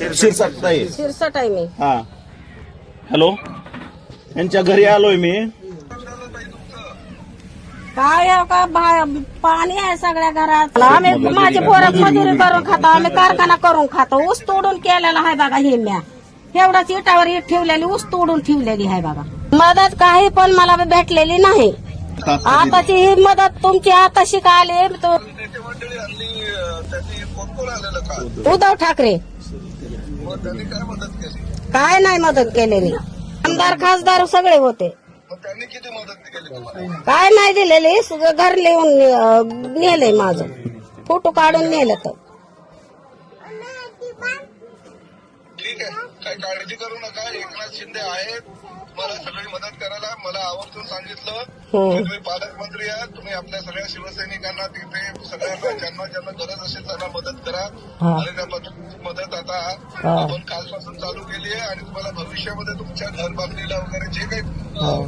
शिरसाट ताई. शिरसट आहे मी. हा. हॅलो? यांच्या घरी आलोय मी. काय आहे का? भा- पाणी आहे सगळ्या घरात. आम्ही माझे पोरं मजुरी करून खातो आम्ही कारखाना करून खातो. ऊस तोडून केलेला आहे बघा हे म्या. एवढाच इटावर इट ठेवलेली ऊस तोडून ठेवलेली आहे बघा. मदत काही पण मला भेटलेली नाही. आताची ही मदत तुमची आता शिकायली तो का? उद्धव ठाकरे. त्यांनी काय मदत केली? काय नाही मदत केलेली. आमदार खासदार सगळे होते. मग त्यांनी किती मदत केली तुम्हाला? काय नाही दिलेली सगळं घर लिहून अं, नेलंय माझं. फोटो काढून नेलं तर. ठीक आहे. काही काळजी करू नका. एकनाथ शिंदे आहेत. मला सगळी मदत करायला मला आवर्जून सांगितलं. की तुम्ही पालकमंत्री आहात. तुम्ही आपल्या सगळ्या शिवसैनिकांना तिथे सगळ्यांना ज्यांना ज्यांना गरज असेल त्यांना मदत करा. हा. आणि त्या हा. आपण कालपासून चालू केली आहे आणि तुम्हाला भविष्यामध्ये तुमच्या घर बांधणीला वगैरे जे काही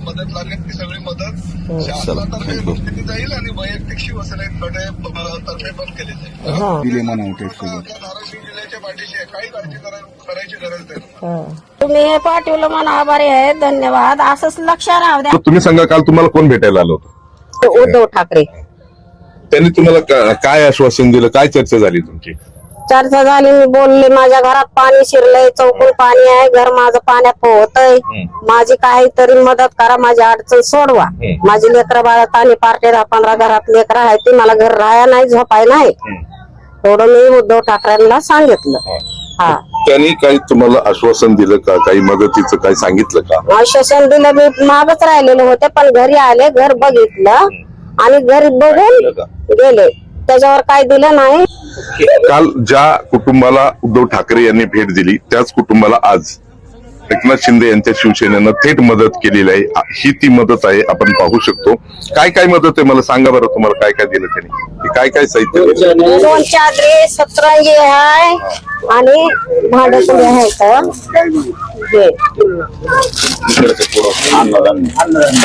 मदत लागेल ती सगळी मदत. शासनातर्फे केली जाईल आणि वैयक्तिक शिवसेनेकडे तर्फे पण केली जाईल. हा. आपल्या धाराशिव जिल्ह्याच्या पाठीशी आहे. काही काळजी करायची गरज नाही. हा. तुम्ही हे पाठवलं म्हणा आभारी आहे धन्यवाद. असंच लक्ष राहू द्या. तुम्ही सांगा काल तुम्हाला कोण भेटायला आलं होतं? उद्धव ठाकरे. त्यांनी तुम्हाला का- काय आश्वासन दिलं? काय चर्चा झाली तुमची? चर्चा झाली मी बोलले माझ्या घरात पाणी शिरलंय चौकून पाणी आहे घर माझं पाण्यात पोहतय. माझी काहीतरी मदत करा माझी अडचण सोडवा. माझी लेकरं बाळा ताणी पार्टे दहा पंधरा घरात लेकरं आहे ती मला घर राहाय नाही झोपाय नाही. थोडं मी उद्धव ठाकरेंना सांगितलं. हा. त्यांनी काही तुम्हाला आश्वासन दिलं का? काही मदतीचं काही सांगितलं का? आश्वासन दिलं मी मागच राहिलेले होते पण घरी आले घर बघितलं आणि घरी बघून गेले. त्याच्यावर काय दिलं नाही. काल ज्या कुटुंबाला उद्धव ठाकरे यांनी भेट दिली त्याच कुटुंबाला आज एकनाथ शिंदे यांच्या शिवसेनेनं थेट मदत केलेली आहे. ही ती मदत आहे आपण पाहू शकतो. काय काय मदत आहे मला सांगा बरं तुम्हाला काय काय दिलं त्यांनी? हे काय काय साहित्य? दोन चादरी सतरंजी आहे आणि भांडकुले आहेत हे.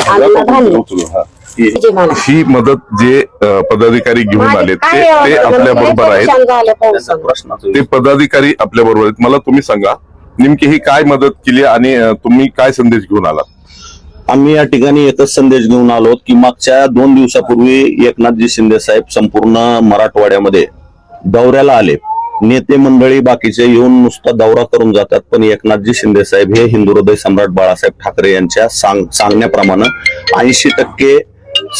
अन्नधान्य हा. ही. ही मदत जे पदाधिकारी घेऊन आले ते आपल्या बरोबर आहेत. ते पदाधिकारी आपल्या बरोबर आहेत. मला तुम्ही सांगा नेमकी ही काय मदत केली आणि तुम्ही काय संदेश घेऊन आला आम्ही या ठिकाणी एकच संदेश घेऊन आलो की मागच्या दोन दिवसापूर्वी एकनाथजी शिंदे साहेब संपूर्ण मराठवाड्यामध्ये दौऱ्याला आले. नेते मंडळी बाकीचे येऊन नुसता दौरा करून जातात पण एकनाथजी शिंदे साहेब हे हिंदू हृदय सम्राट बाळासाहेब ठाकरे यांच्या सांग सांगण्याप्रमाणे ऐंशी टक्के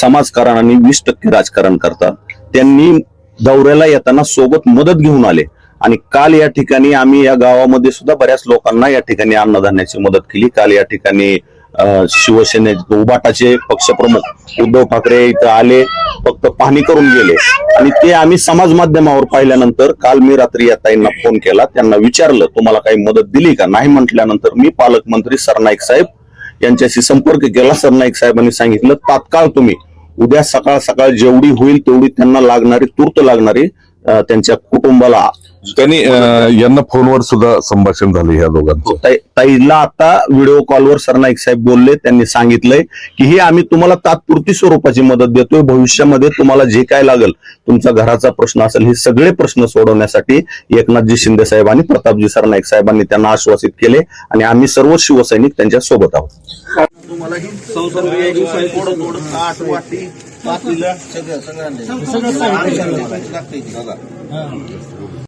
समाजकारण आणि वीस टक्के राजकारण करतात. त्यांनी दौऱ्याला येताना सोबत मदत घेऊन आले. आणि काल या ठिकाणी आम्ही या गावामध्ये सुद्धा बऱ्याच लोकांना या ठिकाणी अन्नधान्याची मदत केली. काल या ठिकाणी शिवसेने उबाटाचे पक्षप्रमुख उद्धव ठाकरे इथं आले फक्त पाहणी करून गेले. आणि ते आम्ही समाज माध्यमावर पाहिल्यानंतर काल मी रात्री या ताईंना फोन केला. त्यांना विचारलं तुम्हाला काही मदत दिली का? नाही म्हटल्यानंतर मी पालकमंत्री सरनाईक साहेब यांच्याशी संपर्क केला सरनाईक साहेबांनी सांगितलं तात्काळ तुम्ही उद्या सकाळ सकाळ जेवढी होईल तेवढी त्यांना लागणारी तूर्त लागणारी त्यांच्या कुटुंबाला त्यांनी यांना फोनवर सुद्धा संभाषण झालं ह्या दोघांचं. ताई- ताईला आता व्हिडिओ कॉलवर सरनाईक साहेब बोलले त्यांनी सांगितलंय की ही आम्ही तुम्हाला तात्पुरती स्वरूपाची मदत देतोय भविष्यामध्ये तुम्हाला जे काय लागेल तुमचा घराचा प्रश्न असेल हे सगळे प्रश्न सोडवण्यासाठी एकनाथजी शिंदे साहेब आणि प्रतापजी सरनाईक साहेबांनी त्यांना आश्वासित केले आणि आम्ही सर्व शिवसैनिक त्यांच्यासोबत आहोत पातेलं सगळं सगळं सगळं लागतंय ते.